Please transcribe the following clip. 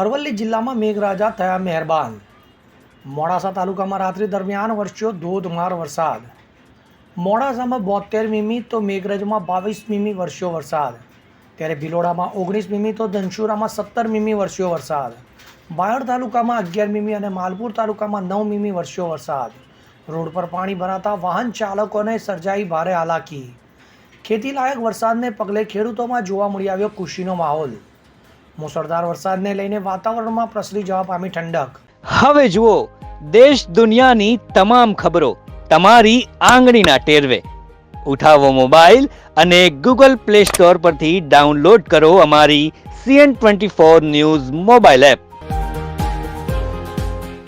અરવલ્લી જિલ્લામાં મેઘરાજા થયા મહેરબાન. મોડાસા તાલુકામાં રાત્રિ દરમિયાન વરસ્યો ધોધમાર વરસાદ. મોડાસામાં બોતેર મીમી તો મેઘરજમાં બાવીસ મીમી વરસ્યો વરસાદ. ત્યારે ભિલોડામાં ઓગણીસ મીમી તો ધનસુરામાં સત્તર મીમી વરસ્યો વરસાદ. બાયડ તાલુકામાં અગિયાર મીમી અને માલપુર તાલુકામાં નવ મીમી વરસ્યો વરસાદ. રોડ પર પાણી ભરાતા વાહન ચાલકોને સર્જાઈ ભારે હાલાકી. ખેતીલાયક વરસાદને પગલે ખેડૂતોમાં જોવા મળી આવ્યો ખુશીનો માહોલ. મુસળધાર વરસાદને લઈને વાતાવરણમાં પ્રસરી જવા પામી ઠંડક. હવે જુઓ, દેશ દુનિયાની તમામ ખબરો તમારી આંગળીના ટેરવે. ઉઠાવો મોબાઈલ અને ગૂગલ પ્લે સ્ટોર પરથી ડાઉનલોડ કરો અમારી CN twenty four news mobile app.